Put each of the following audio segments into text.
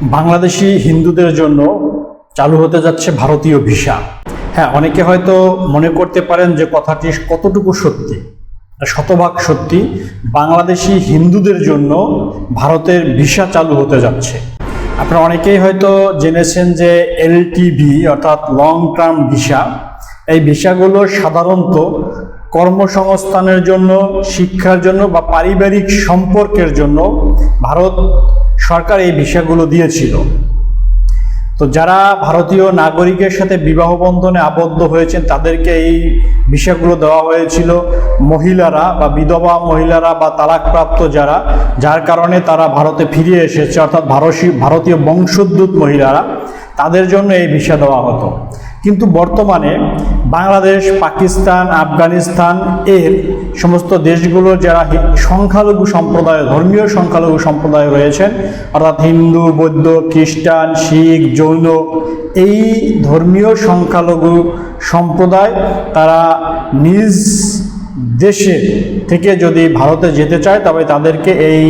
বাংলাদেশি হিন্দুদের জন্য চালু হতে যাচ্ছে ভারতীয় ভিসা। হ্যাঁ অনেকে হয়তো মনে করতে পারেন যে কথাটি কতটুকু সত্যি শতভাগ সত্যি, বাংলাদেশি হিন্দুদের জন্য ভারতের ভিসা চালু হতে যাচ্ছে। আপনারা অনেকেই হয়তো জেনেছেন যে এলটিভি অর্থাৎ লং টার্ম ভিসা, এই ভিসাগুলো সাধারণত কর্মসংস্থানের জন্য, শিক্ষার জন্য বা পারিবারিক সম্পর্কের জন্য ভারত সরকার এই ভিসাগুলো দিয়েছিল। তো যারা ভারতীয় নাগরিকের সাথে বিবাহ বন্ধনে আবদ্ধ হয়েছেন, তাদেরকে এই ভিসাগুলো দেওয়া হয়েছিল। মহিলারা বা বিধবা মহিলারা বা তালাকপ্রাপ্ত যারা, যার কারণে তারা ভারতে ফিরে এসেছে, অর্থাৎ ভারতীয় বংশোদ্ভূত মহিলারা, তাদের জন্য এই ভিসা দেওয়া হতো। কিন্তু বর্তমানে বাংলাদেশ, পাকিস্তান, আফগানিস্তান এর সমস্ত দেশগুলো যারা সংখ্যালঘু সম্প্রদায়, ধর্মীয় সংখ্যালঘু সম্প্রদায় রয়েছেন, অর্থাৎ হিন্দু, বৌদ্ধ, খ্রিস্টান, শিখ, জৈন, এই ধর্মীয় সংখ্যালঘু সম্প্রদায় তারা নিজ দেশে থেকে যদি ভারতে যেতে চায়, তবে তাদেরকে এই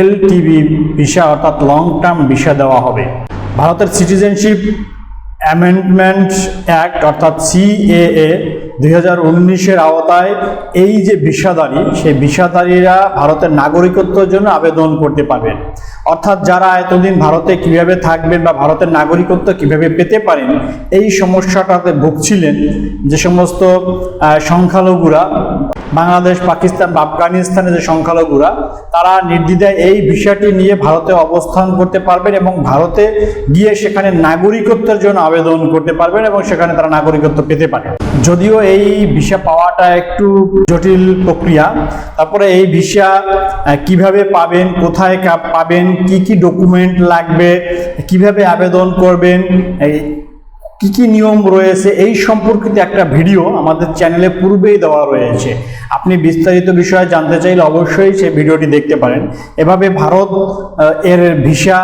এলটিভি ভিসা, অর্থাৎ লং টার্ম ভিসা দেওয়া হবে। ভারতের সিটিজেনশিপ অ্যামেন্ডমেন্ট অ্যাক্ট অর্থাৎ সিএএ দুই হাজার উনিশের আওতায় এই যে ভিসাদারী সেই ভিসাদারীরা ভারতের নাগরিকত্বের জন্য আবেদন করতে পারবেন। অর্থাৎ যারা এতদিন ভারতে কীভাবে থাকবেন বা ভারতের নাগরিকত্ব কীভাবে পেতে পারেন, এই সমস্যাটাতে ভুগছিলেন যে সমস্ত সংখ্যালঘুরা বাংলাদেশ, পাকিস্তান বা আফগানিস্তানের যে সংখ্যালঘুরা, তারা নির্দ্বিধায় এই বিষয়টি নিয়ে ভারতে অবস্থান করতে পারবেন এবং ভারতে গিয়ে সেখানে নাগরিকত্বের জন্য আবেদন করতে পারবেন এবং সেখানে তারা নাগরিকত্ব পেতে পারে। যদিও এই ভিসা পাওয়াটা একটু জটিল প্রক্রিয়া, তারপরে এই ভিসা কীভাবে পাবেন, কোথায় পাবেন, কি কি ডকুমেন্ট লাগবে, কীভাবে আবেদন করবেন, এই কি কি নিয়ম রয়েছে? এই সম্পর্কিত একটা ভিডিও আমাদের চ্যানেলে পূর্বেই দেওয়া রয়েছে। আপনি বিস্তারিত বিষয়ে জানতে চাইলে অবশ্যই সেই ভিডিওটি দেখতে পারেন। এভাবে ভারত এর ভিসা,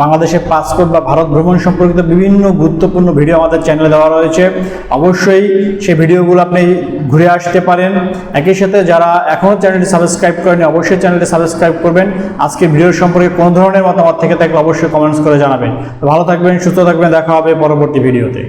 বাংলাদেশের পাসপোর্ট বা ভারত ভ্রমণ সম্পর্কিত বিভিন্ন গুরুত্বপূর্ণ ভিডিও আমাদের চ্যানেলে দেওয়া রয়েছে। অবশ্যই সেই ভিডিওগুলো আপনি ঘুরে আসতে পারেন। একই সাথে যারা এখনও চ্যানেলটি সাবস্ক্রাইব করেনি অবশ্যই চ্যানেলটি সাবস্ক্রাইব করবেন। আজকে ভিডিও সম্পর্কে কোনো ধরনের মতামত থেকে থাকলে অবশ্যই কমেন্টস করে জানাবেন। ভালো থাকবেন, সুস্থ থাকবেন, দেখা হবে পরবর্তী ভিডিওতে।